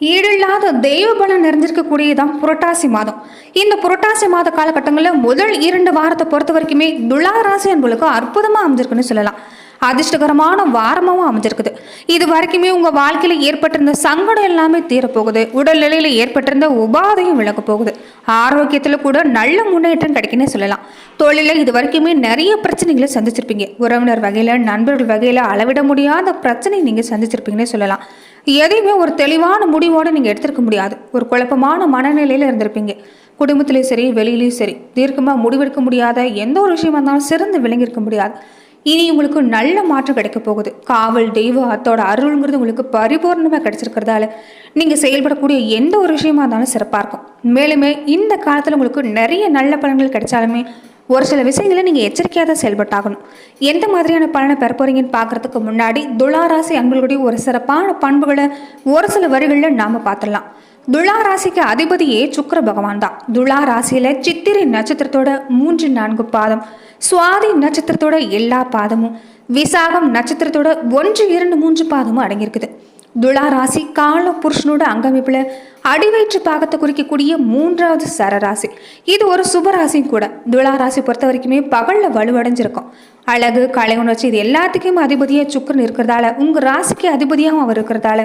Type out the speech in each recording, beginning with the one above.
ஈடில்லாத தெய்வ பலம் நிறைஞ்சிருக்கக்கூடியதான் புரட்டாசி மாதம். இந்த புரட்டாசி மாத காலகட்டங்களில் முதல் இரண்டு வாரத்தை பொறுத்த வரைக்குமே துலா ராசி அன்புகளுக்கு அற்புதமாக அமைஞ்சிருக்குன்னு சொல்லலாம். அதிர்ஷ்டகரமான வாரமாகவும் அமைஞ்சிருக்குது. இது வரைக்குமே உங்கள் வாழ்க்கையில் ஏற்பட்டிருந்த சங்கடம் எல்லாமே தீரப்போகுது. உடல்நிலையில் ஏற்பட்டிருந்த உபாதையும் விளக்க போகுது. ஆரோக்கியத்தில் கூட நல்ல முன்னேற்றம் கிடைக்குன்னே சொல்லலாம். தொழிலில் இது வரைக்குமே நிறைய பிரச்சனைகளை சந்திச்சிருப்பீங்க. உறவினர் வகையில் நண்பர்கள் வகையில் அளவிட முடியாத பிரச்சனை நீங்கள் சந்திச்சிருப்பீங்கன்னே சொல்லலாம். எதையுமே ஒரு தெளிவான முடிவோடு நீங்கள் எடுத்திருக்க முடியாது. ஒரு குழப்பமான மனநிலையில் இருந்திருப்பீங்க. குடும்பத்திலையும் சரி வெளியிலையும் சரி தீர்க்கமாக முடிவெடுக்க முடியாத எந்த ஒரு விஷயமா இருந்தாலும் சிறந்து விளங்கியிருக்க முடியாது. இனி உங்களுக்கு நல்ல மாற்றம் கிடைக்க போகுது. காவல் தெய்வ அத்தோட அருள்ங்கிறது உங்களுக்கு பரிபூர்ணமாக கிடைச்சிருக்கிறதால நீங்கள் செயல்படக்கூடிய எந்த ஒரு விஷயமா இருந்தாலும் சிறப்பாக இருக்கும். மேலுமே இந்த காலத்தில் உங்களுக்கு நிறைய நல்ல பலன்கள் கிடைச்சாலுமே ஒரு சில விஷயங்களை நீங்கள் எச்சரிக்கையாக தான் செயல்பட்டாகணும். எந்த மாதிரியான பலனை பெற போகிறீங்கன்னு பார்க்கறதுக்கு முன்னாடி துளாராசி அன்பர்களுடைய ஒரு சிறப்பான பண்புகளை ஒரு சில வரிகளில் நாம் பார்த்துடலாம். துலா ராசிக்கு அதிபதியே சுக்கர பகவான் தான். துலா ராசியில் சித்திரை நட்சத்திரத்தோட மூன்று நான்கு பாதம் சுவாதி நட்சத்திரத்தோட எல்லா பாதமும் விசாகம் நட்சத்திரத்தோட ஒன்று இரண்டு மூன்று பாதமும் அடங்கியிருக்குது. துலா ராசி கால புருஷனோட அங்கமைப்புல அடிவயிற்று பாகத்தை குறிக்கக்கூடிய மூன்றாவது சரராசி. இது ஒரு சுபராசியும் கூட. துலா ராசி பொறுத்த வரைக்குமே பகலில் வலுவடைஞ்சிருக்கும். அழகு கலை உணர்ச்சி இது எல்லாத்துக்கும் அதிபதியாக சுக்கரன் இருக்கிறதால உங்க ராசிக்கு அதிபதியாகவும் அவர் இருக்கிறதால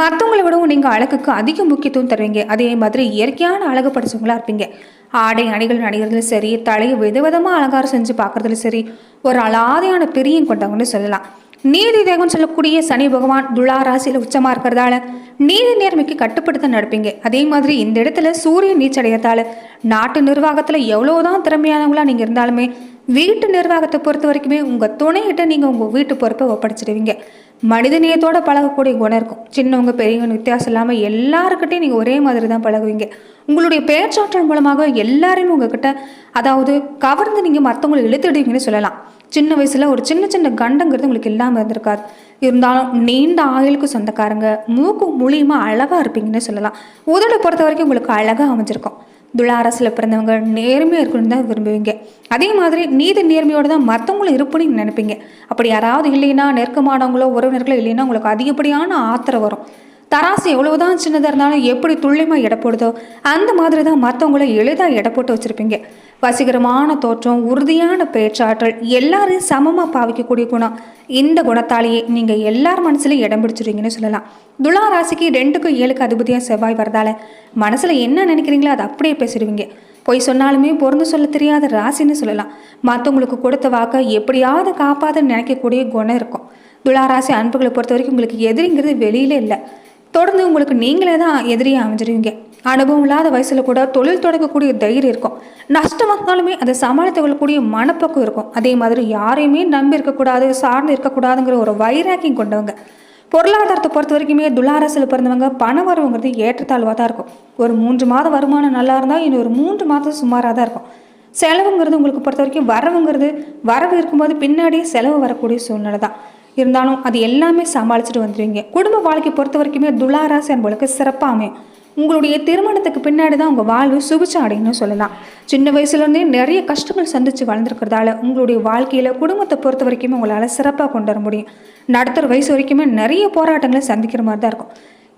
மற்றவங்களை விடவும் நீங்கள் அழகுக்கு அதிக முக்கியத்துவம் தருவீங்க. அதே மாதிரி இயற்கையான அழகு படிச்சவங்களா இருப்பீங்க. ஆடை அணிகள் அணிகிறதுல சரி தலையை விதவிதமாக அலங்காரம் செஞ்சு பார்க்குறதுலையும் சரி ஒரு அலாதையான பிரியம் கொண்டவங்கன்னு சொல்லலாம். நீதி தேகம் சொல்லக்கூடிய சனி பகவான் துலா ராசியில் உச்சமாக இருக்கிறதால நீதி நேர்மைக்கு கட்டுப்படுத்த நடப்பீங்க. அதே மாதிரி இந்த இடத்துல சூரியன் நீச்சடைகிறதால நாட்டு நிர்வாகத்தில் எவ்வளோதான் திறமையானவங்களா நீங்கள் இருந்தாலுமே வீட்டு நிர்வாகத்தை பொறுத்த வரைக்குமே உங்கள் துணையிட்ட நீங்கள் உங்கள் வீட்டு பொறுப்பை ஒப்படைச்சிடுவீங்க. மனிதநேயத்தோடு பழகக்கூடிய குணம் இருக்கும். சின்னவங்க பெரியவங்க வித்தியாசம் இல்லாமல் எல்லாருக்கிட்டையும் நீங்கள் ஒரே மாதிரி தான் பழகுவீங்க. உங்களுடைய பேச்சாற்றல் மூலமாக எல்லாரையும் உங்ககிட்ட அதாவது கவர்ந்து நீங்கள் மற்றவங்களை இழுத்துடுவீங்கன்னு சொல்லலாம். சின்ன வயசில் ஒரு சின்ன சின்ன கண்டங்கிறது உங்களுக்கு இல்லாமல் இருந்திருக்காது. இருந்தாலும் நீண்ட ஆயுளுக்கு சொந்தக்காரங்க மூக்கு மூலியமாக அழகாக இருப்பீங்கன்னு சொல்லலாம். உதடை பொறுத்த வரைக்கும் உங்களுக்கு அழகாக அமைஞ்சிருக்கும். துளாரசில் பிறந்தவங்க நேர்மையாக இருக்கணும்னு தான் விரும்புவீங்க. அதே மாதிரி நீதி நேர்மையோடு தான் மற்றவங்களும் இருப்புன்னு நினைப்பீங்க. அப்படி யாராவது இல்லைன்னா நெருக்கமானவங்களோ உறவினர்களோ இல்லைன்னா உங்களுக்கு அதிகப்படியான ஆத்திரம் வரும். தராசு எவ்வளவுதான் சின்னதாக இருந்தாலும் எப்படி துல்லியமாக எடை போடுதோ அந்த மாதிரி தான் மற்றவங்கள எளிதாக எடை போட்டு வச்சுருப்பீங்க. வசீகரமான தோற்றம் உறுதியான பேச்சாற்றல் எல்லாரையும் சமமாக பாவிக்கக்கூடிய குணம். இந்த குணத்தாலேயே நீங்கள் எல்லார் மனசுலையும் இடம் பிடிச்சிருவீங்கன்னு சொல்லலாம். துலா ராசிக்கு ரெண்டுக்கும் ஏழுக்கு அதிபதியாக செவ்வாய் வரதால மனசில் என்ன நினைக்கிறீங்களோ அதை அப்படியே பேசிடுவீங்க. பொய் சொன்னாலுமே பொருந்து சொல்ல தெரியாத ராசின்னு சொல்லலாம். மற்றவங்களுக்கு கொடுத்த வாக்கை எப்படியாவது காப்பாதுன்னு நினைக்கக்கூடிய குணம் இருக்கும். துளாராசி அன்புகளை பொறுத்த வரைக்கும் உங்களுக்கு எதிரிங்கிறது வெளியில இல்லை. தொடர்ந்து உங்களுக்கு நீங்களே தான் எதிரியாக அமைஞ்சிருவீங்க. அனுபவம் இல்லாத வயசில் கூட தொழில் தொடங்கக்கூடிய தைரியம் இருக்கும். நஷ்டம் வந்தாலுமே அதை சமாளித்து கொள்ளக்கூடிய மனப்பக்கம் இருக்கும். அதே மாதிரி யாரையுமே நம்பி இருக்கக்கூடாது சார்ந்து இருக்கக்கூடாதுங்கிற ஒரு வைராக்கியம் கொண்டவங்க. பொருளாதாரத்தை பொறுத்த வரைக்குமே துளாரசில் பிறந்தவங்க பண வரவுங்கிறது ஏற்றத்தாழ்வாக தான் இருக்கும். ஒரு மூன்று மாதம் வருமானம் நல்லா இருந்தால் இன்னொரு ஒரு மூன்று மாதம் சுமாராக தான் இருக்கும். செலவுங்கிறது உங்களுக்கு பொறுத்த வரைக்கும் வரவுங்கிறது வரவு இருக்கும்போது பின்னாடியே செலவு வரக்கூடிய சூழ்நிலை தான். இருந்தாலும் அது எல்லாமே சமாளிச்சுட்டு வந்துடுவீங்க குடும்ப வாழ்க்கை பொறுத்த வரைக்குமே துளாராசி என்பவளுக்கு சிறப்பாக அமையும். உங்களுடைய திருமணத்துக்கு பின்னாடி தான் உங்கள் வாழ்வு சுபிச்சம் அடையணும்னு சொல்லலாம். சின்ன வயசுலேருந்தே நிறைய கஷ்டங்கள் சந்தித்து வளர்ந்துருக்கிறதால உங்களுடைய வாழ்க்கையில் குடும்பத்தை பொறுத்த வரைக்குமே உங்களால் சிறப்பாக கொண்டு வர முடியும். நடுத்தர வயசு வரைக்குமே நிறைய போராட்டங்களை சந்திக்கிற மாதிரி தான் இருக்கும்.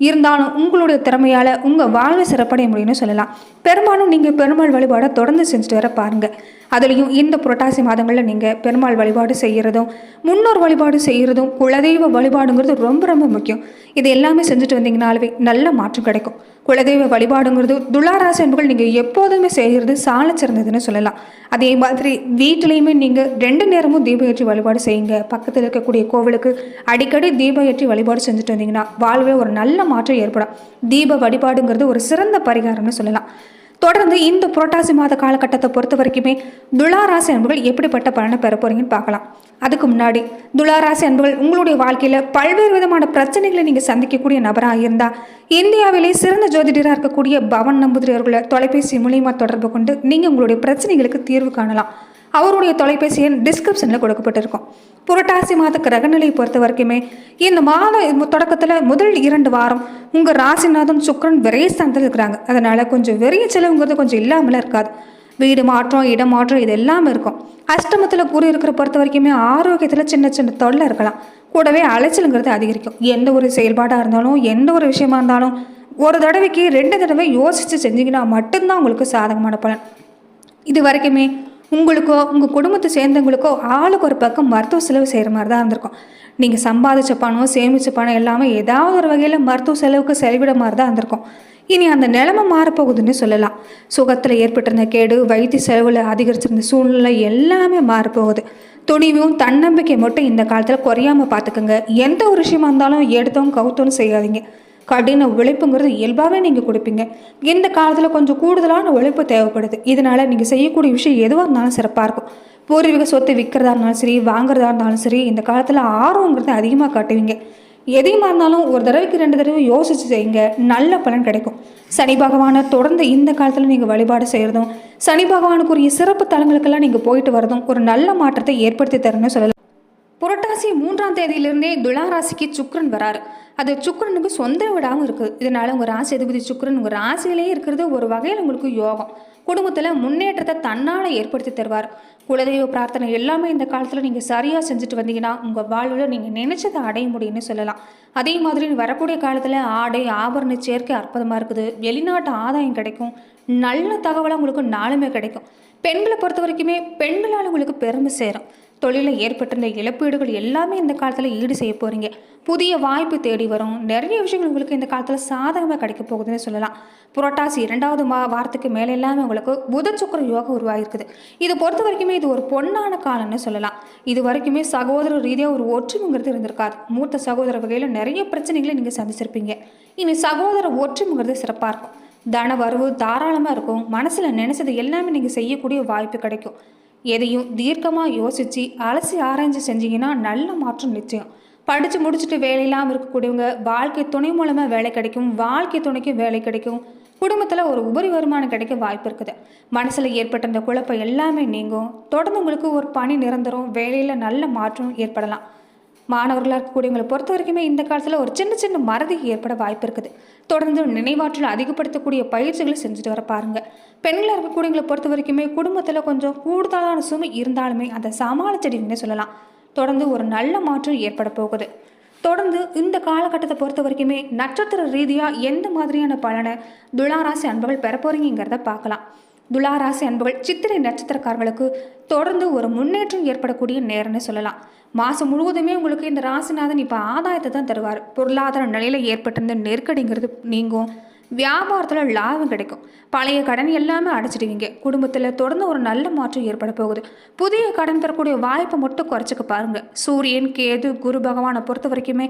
இருந்தாலும் உங்களுடைய திறமையால் உங்கள் வாழ்வை சிறப்படைய முடியும்னு சொல்லலாம். பெரும்பாலும் நீங்கள் பெருமாள் வழிபாடை தொடர்ந்து செஞ்சுட்டு வர பாருங்கள் அதுலேயும் இந்த புரட்டாசி மாதங்களில் நீங்கள் பெருமாள் வழிபாடு செய்கிறதும் முன்னோர் வழிபாடு செய்கிறதும் குலதெய்வ வழிபாடுங்கிறது ரொம்ப ரொம்ப முக்கியம். இது எல்லாமே செஞ்சுட்டு வந்தீங்கனாலே நல்ல மாற்றம் கிடைக்கும். குலதெய்வ வழிபாடுங்கிறது துளாராசி என்பர்கள் நீங்கள் எப்போதுமே செய்கிறது சால சிறந்ததுன்னு சொல்லலாம். அதே மாதிரி வீட்டிலையுமே நீங்கள் ரெண்டு நேரமும் தீப ஏற்றி வழிபாடு செய்யுங்க. பக்கத்தில் இருக்கக்கூடிய கோவிலுக்கு அடிக்கடி தீப ஏற்றி வழிபாடு செஞ்சுட்டு வந்தீங்கன்னா வாழ்வில் ஒரு நல்ல மாற்றம் ஏற்படும். தீப வழிபாடுங்கிறது ஒரு சிறந்த பரிகாரம்னு சொல்லலாம். தொடர்ந்து இந்த புரட்டாசி மாத காலகட்டத்தை பொறுத்த வரைக்குமே துளாராசி அன்புகள் எப்படிப்பட்ட பலனை பெற போறீங்கன்னு பார்க்கலாம். அதுக்கு முன்னாடி துளாராசி அன்புகள் உங்களுடைய வாழ்க்கையில் பல்வேறு விதமான பிரச்சனைகளை நீங்கள் சந்திக்கக்கூடிய நபராக இருந்தால் இந்தியாவிலே சிறந்த ஜோதிடராக இருக்கக்கூடிய பவன் நம்பூதிரி அவர்களை தொலைபேசி மூலியமாக தொடர்பு கொண்டு நீங்கள் உங்களுடைய பிரச்சனைகளுக்கு தீர்வு காணலாம். அவருடைய தொலைபேசி எண் டிஸ்கிரிப்ஷனில் கொடுக்கப்பட்டிருக்கும். புரட்டாசி மாத ரகநிலையை பொறுத்த வரைக்குமே இந்த மாத தொடக்கத்தில் முதல் இரண்டு வாரம் உங்கள் ராசிநாதன் சுக்கரன் விரைஸ்தானத்தில் இருக்கிறாங்க. அதனால் கொஞ்சம் விரைய செலவுங்கிறது கொஞ்சம் இல்லாமல் இருக்காது. வீடு மாற்றம் இடம் மாற்றம் இது எல்லாமே இருக்கும். அஷ்டமத்தில் கூறி இருக்கிற பொறுத்த வரைக்குமே ஆரோக்கியத்தில் சின்ன சின்ன தொல்லை இருக்கலாம். கூடவே அலைச்சலுங்கிறது அதிகரிக்கும். எந்த ஒரு செயல்பாடாக இருந்தாலும் எந்த ஒரு விஷயமா இருந்தாலும் ஒரு தடவைக்கு ரெண்டு தடவை யோசித்து செஞ்சிங்கன்னா மட்டும்தான் உங்களுக்கு சாதகமான பலன். இது வரைக்குமே உங்களுக்கோ உங்கள் குடும்பத்தை சேர்ந்தவங்களுக்கோ ஆளுக்கு ஒரு பக்கம் மருத்துவ செலவு செய்கிற மாதிரி தான் இருந்திருக்கும். நீங்கள் சம்பாதிச்ச பணம் சேமித்த பணம் எல்லாமே ஏதாவது ஒரு வகையில் மருத்துவ செலவுக்கு செலவிட மாதிரி தான் இருந்திருக்கும். இனி அந்த நிலைமை மாறப்போகுதுன்னு சொல்லலாம். சுகத்தில் ஏற்பட்டிருந்த கேடு வைத்திய செலவில் அதிகரிச்சிருந்த சூழ்நிலை எல்லாமே மாறப்போகுது. துணிவும் தன்னம்பிக்கை மட்டும் இந்த காலத்தில் குறையாமல் பார்த்துக்கோங்க எந்த ஒரு விஷயமா இருந்தாலும் எடுத்தோம் கவுத்தோன்னு செய்யாதீங்க. கடின உழைப்புங்கிறது இயல்பாகவே நீங்கள் கொடுப்பீங்க. இந்த காலத்தில் கொஞ்சம் கூடுதலான உழைப்பு தேவைப்படுது. இதனால் நீங்கள் செய்யக்கூடிய விஷயம் எதுவாக இருந்தாலும் சிறப்பாக இருக்கும். பூர்வீக சொத்து விற்கிறதா இருந்தாலும் சரி வாங்குறதா இருந்தாலும் சரி இந்த காலத்தில் ஆர்வங்கிறது அதிகமாக காட்டுவீங்க. எதையுமா இருந்தாலும் ஒரு தடவைக்கு ரெண்டு தடவை யோசிச்சு செய்யுங்க. நல்ல பலன் கிடைக்கும். சனி பகவானை தொடர்ந்து இந்த காலத்தில் நீங்கள் வழிபாடு செய்கிறதும் சனி பகவானுக்குரிய சிறப்பு தலங்களுக்கெல்லாம் நீங்கள் போயிட்டு வரதும் ஒரு நல்ல மாற்றத்தை ஏற்படுத்தி தரணும்னு சொல்லலாம். புரட்டாசி மூன்றாம் தேதியிலிருந்தே துலா ராசிக்கு சுக்கிரன் வராரு. அது சுக்கரனுக்கு சொந்த விடாமல் இருக்குது இதனால் உங்கள் ராசி அதிபதி சுக்கரன் உங்கள் ராசியிலேயே இருக்கிறது ஒரு வகையில் உங்களுக்கு யோகம். குடும்பத்தில் முன்னேற்றத்தை தன்னால் ஏற்படுத்தி தருவார். குலதெய்வ பிரார்த்தனை எல்லாமே இந்த காலத்தில் நீங்கள் சரியாக செஞ்சுட்டு வந்தீங்கன்னா உங்கள் வாழ்வில் நீங்கள் நினைச்சதை அடைய முடியும்னு சொல்லலாம். அதே மாதிரி வரக்கூடிய காலத்தில் ஆடை ஆபரண சேர்க்கை அற்புதமாக இருக்குது. வெளிநாட்டு ஆதாயம் கிடைக்கும். நல்ல தகவலாக உங்களுக்கு நாளுமே கிடைக்கும். பெண்களை பொறுத்த வரைக்குமே பெண்களால் உங்களுக்கு பெருமை சேரும். தொழிலில் ஏற்பட்டிருந்த இழப்பீடுகள் எல்லாமே இந்த காலத்தில் ஈடு செய்ய போகிறீங்க புதிய வாய்ப்பு தேடி வரும். நிறைய விஷயங்கள் உங்களுக்கு இந்த காலத்தில் சாதகமாக கிடைக்க போகுதுன்னு சொல்லலாம். புரட்டாசி இரண்டாவது மா வாரத்துக்கு மேலே எல்லாமே உங்களுக்கு புத சுக்கர யோகம் உருவாகிருக்குது இது பொறுத்த வரைக்குமே இது ஒரு பொன்னான காலம்னு சொல்லலாம். இது வரைக்குமே சகோதர ரீதியாக ஒரு ஒற்றுமைங்கிறது இருந்திருக்காது. மூத்த சகோதர வகையில் நிறைய பிரச்சனைகளை நீங்கள் சந்திச்சிருப்பீங்க. இனி சகோதர ஒற்றுமைங்கிறது சிறப்பாக இருக்கும். தன வரவு தாராளமாக இருக்கும். மனசில் நினைச்சது எல்லாமே நீங்கள் செய்யக்கூடிய வாய்ப்பு கிடைக்கும். எதையும் தீர்க்கமாக யோசித்து அலசி ஆராய்ஞ்சு செஞ்சீங்கன்னா நல்ல மாற்றம் நிச்சயம். படித்து முடிச்சுட்டு வேலையில்லாமல் இருக்கக்கூடியவங்க வாழ்க்கை துணை மூலமாக வேலை கிடைக்கும் வாழ்க்கை துணைக்கும் வேலை கிடைக்கும். குடும்பத்தில் ஒரு உபரி வருமானம் கிடைக்க வாய்ப்பு இருக்குது. மனசில் ஏற்பட்ட இந்த குழப்பம் எல்லாமே நீங்கும். தொடர்ந்து உங்களுக்கு ஒரு பணி நிரந்தரம் வேலையில் நல்ல மாற்றம் ஏற்படலாம். மாணவர்களாக இருக்கக்கூடியவங்களை பொறுத்த வரைக்குமே இந்த காலத்தில் ஒரு சின்ன சின்ன மறதி ஏற்பட வாய்ப்பு இருக்குது. தொடர்ந்து நினைவாற்றல் அதிகப்படுத்தக்கூடிய பயிற்சிகளை செஞ்சுட்டு வர பாருங்க. பெண்களாக இருக்கக்கூடியவங்களை பொறுத்த வரைக்குமே குடும்பத்தில் கொஞ்சம் கூடுதலான சுமை இருந்தாலுமே அதை சமாளிச்சிடுவீங்கன்னு சொல்லலாம். தொடர்ந்து ஒரு நல்ல மாற்றம் ஏற்பட போகுது. தொடர்ந்து இந்த காலகட்டத்தை பொறுத்த வரைக்குமே நட்சத்திர ரீதியாக எந்த மாதிரியான பலனை துளாராசி அன்புகள் பெற போறீங்கிறத பார்க்கலாம். துளாராசி அன்புகள் சித்திரை நட்சத்திரக்காரர்களுக்கு தொடர்ந்து ஒரு முன்னேற்றம் ஏற்படக்கூடிய நேரம்னு சொல்லலாம். மாதம் முழுவதுமே உங்களுக்கு இந்த ராசிநாதன் இப்போ ஆதாயத்தை தான் தருவார். பொருளாதார நிலையில் ஏற்பட்டிருந்த நெருக்கடிங்கிறது நீங்கும். வியாபாரத்தில் லாபம் கிடைக்கும். பழைய கடன் எல்லாமே அடைச்சிடுவீங்க. குடும்பத்தில் தொடர்ந்து ஒரு நல்ல மாற்றம் ஏற்பட போகுது. புதிய கடன் தரக்கூடிய வாய்ப்பை மட்டும் குறைச்சிக்க பாருங்கள் சூரியன் கேது குரு பகவானை பொறுத்த வரைக்குமே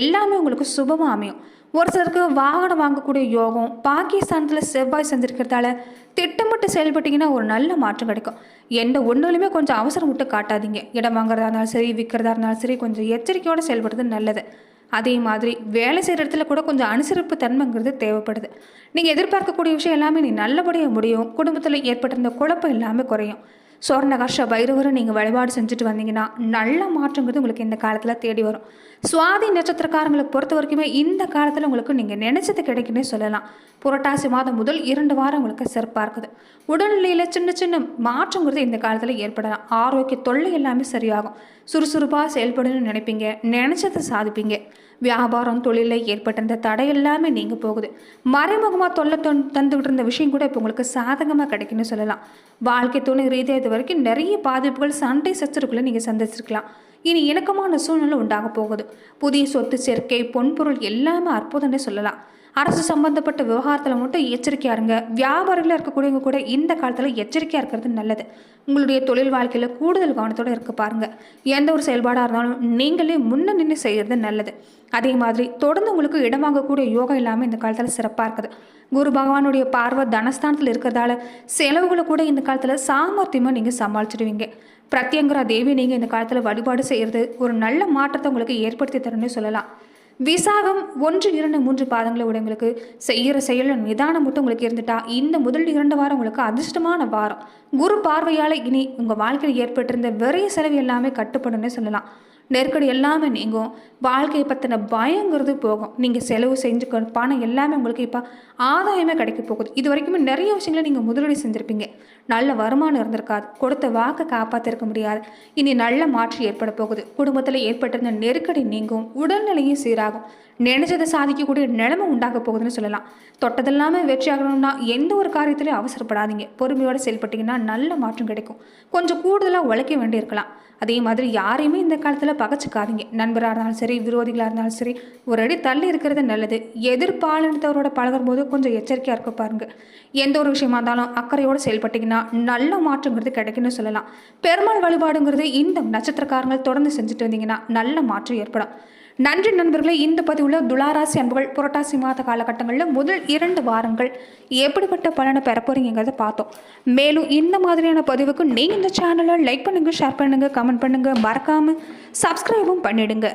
எல்லாமே உங்களுக்கு சுபமாக அமையும். ஒரு சிலருக்கு வாகனம் வாங்கக்கூடிய யோகம் பாகிஸ்தானத்தில் செவ்வாய் சந்திருக்கிறதால திட்டமிட்டு செயல்பட்டீங்கன்னா ஒரு நல்ல மாற்றம் கிடைக்கும். எந்த ஒன்றுலையுமே கொஞ்சம் அவசரம் விட்டு காட்டாதீங்க. இடம் வாங்குறதா இருந்தாலும் சரி விற்கிறதா இருந்தாலும் சரி கொஞ்சம் எச்சரிக்கையோடு செயல்படுறது நல்லது. அதே மாதிரி வேலை செய்கிற இடத்துல கூட கொஞ்சம் அனுசரிப்பு தன்மைங்கிறது தேவைப்படுது. நீங்கள் எதிர்பார்க்கக்கூடிய விஷயம் எல்லாமே நீ நல்லபடியாக முடியும். குடும்பத்தில் ஏற்பட்டிருந்த குழப்பம் எல்லாமே குறையும். சொர்ணகர்ஷ பைரவரை நீங்கள் வழிபாடு செஞ்சுட்டு வந்தீங்கன்னா நல்ல மாற்றங்கிறது உங்களுக்கு இந்த காலத்தில் தேடி வரும். சுவாதி நட்சத்திரக்காரங்களை பொறுத்த வரைக்குமே இந்த காலத்தில் உங்களுக்கு நீங்கள் நினைச்சது கிடைக்குன்னே சொல்லலாம். புரட்டாசி மாதம் முதல் இரண்டு வாரம் உங்களுக்கு சிறப்பாக இருக்குது. உடல்நிலையில் சின்ன சின்ன மாற்றங்கிறது இந்த காலத்தில் ஏற்படலாம். ஆரோக்கிய தொல்லை எல்லாமே சரியாகும். சுறுசுறுப்பாக செயல்படணும்னு நினைப்பீங்க. நினைச்சதை சாதிப்பீங்க. வியாபாரம் தொழிலில் ஏற்பட்ட இந்த தடை எல்லாமே நீங்கள் போகுது. மறைமுகமாக தொல்லை தந் தந்துக்கிட்டு இருந்த விஷயம் கூட இப்போ உங்களுக்கு சாதகமாக கிடைக்குன்னு சொல்லலாம். வாழ்க்கை துணை ரீதியாக இது வரைக்கும் நிறைய பாதிப்புகள் சண்டை சச்சரவுகளை நீங்கள் சந்திச்சிருக்கலாம். இனி இணக்கமான சூழ்நிலை உண்டாக போகுது. புதிய சொத்து சேர்க்கை பொன்பொருள் எல்லாமே அற்புதம்னே சொல்லலாம். அரசு சம்பந்தப்பட்ட விவகாரத்தில் மட்டும் எச்சரிக்கையாக இருங்க. வியாபாரிகளாக இருக்கக்கூடியவங்க கூட இந்த காலத்தில் எச்சரிக்கையாக இருக்கிறது நல்லது. உங்களுடைய தொழில் வாழ்க்கையில் கூடுதல் கவனத்தோடு இருக்க பாருங்கள் எந்த ஒரு செயல்பாடாக இருந்தாலும் நீங்களே முன்ன நின்று செய்கிறது நல்லது. அதே மாதிரி தொடர்ந்து உங்களுக்கு இடம் வாங்கக்கூடிய யோகம் இல்லாமல் இந்த காலத்தில் சிறப்பாக இருக்குது. குரு பகவானுடைய பார்வை தனஸ்தானத்தில் இருக்கிறதால செலவுகளை கூட இந்த காலத்தில் சாமர்த்தியமாக நீங்கள் சமாளிச்சிடுவீங்க. பிரத்யங்கரா தேவி நீங்கள் இந்த காலத்தில் வழிபாடு செய்கிறது ஒரு நல்ல மாற்றத்தை உங்களுக்கு ஏற்படுத்தி தரணும்னு சொல்லலாம். விசாகம் ஒன்று இரண்டு மூன்று பாதங்களை உடையவங்களுக்கு செய்கிற செயலில் நிதானம் மட்டும் உங்களுக்கு இருந்துட்டா இந்த முதல் இரண்டு வாரம் உங்களுக்கு அதிர்ஷ்டமான வாரம். குரு பார்வையால் இனி உங்கள் வாழ்க்கையில் ஏற்பட்டிருந்த விரைய செலவு எல்லாமே கட்டுப்படும்னு சொல்லலாம். நெருக்கடி எல்லாமே நீங்கும். வாழ்க்கையை பற்றின பயங்கிறது போகும். நீங்கள் செலவு செஞ்சுக்க பணம் எல்லாமே உங்களுக்கு இப்போ ஆதாயமே கிடைக்க போகுது. இது வரைக்குமே நிறைய விஷயங்களை நீங்கள் முதலீடு செஞ்சுருப்பீங்க. நல்ல வருமானம் இருந்திருக்காது. கொடுத்த வாக்கை காப்பாற்றிருக்க முடியாது. இனி நல்ல மாற்றம் ஏற்பட போகுது. குடும்பத்தில் ஏற்பட்டிருந்த நெருக்கடி நீங்கும். உடல்நிலையும் சீராகும். நினைச்சதை சாதிக்கக்கூடிய நிலைமை உண்டாக போகுதுன்னு சொல்லலாம். தொட்டதெல்லாமே வெற்றி ஆகணும்னா எந்த ஒரு காரியத்திலையும் அவசரப்படாதீங்க. பொறுமையோடு செயல்பட்டீங்கன்னா நல்ல மாற்றம் கிடைக்கும். கொஞ்சம் கூடுதலாக உழைக்க வேண்டியிருக்கலாம் அதே மாதிரி யாரையுமே இந்த காலத்தில் பகச்சிக்காதீங்க. நண்பராக இருந்தாலும் சரி விரோதிகளாக இருந்தாலும் சரி ஒரு அடி தள்ளி இருக்கிறது நல்லது. எதிர்பாலினத்தவரோட பழகும் போது கொஞ்சம் எச்சரிக்கையாக இருக்க பாருங்கள் எந்த ஒரு விஷயமா இருந்தாலும் அக்கறையோடு செயல்பட்டிங்கன்னா நல்ல மாற்றங்கிறது கிடைக்கும்னு சொல்லலாம். பெருமாள் வழிபாடுங்கிறது இந்த நட்சத்திரக்காரங்கள் தொடர்ந்து செஞ்சுட்டு வந்தீங்கன்னா நல்ல மாற்றம் ஏற்படும். நன்றி நண்பர்களே இந்த பதிவில் துளாராசி அன்புகள் புரட்டாசி மாத காலகட்டங்களில் முதல் இரண்டு வாரங்கள் எப்படிப்பட்ட பலனை பெற போகிறீங்கிறத பார்த்தோம். மேலும் இந்த மாதிரியான பதிவுக்கு நீங்கள் இந்த சேனலை லைக் பண்ணுங்கள் ஷேர் பண்ணுங்கள் கமெண்ட் பண்ணுங்கள் மறக்காமல் சப்ஸ்கிரைபும் பண்ணிடுங்க.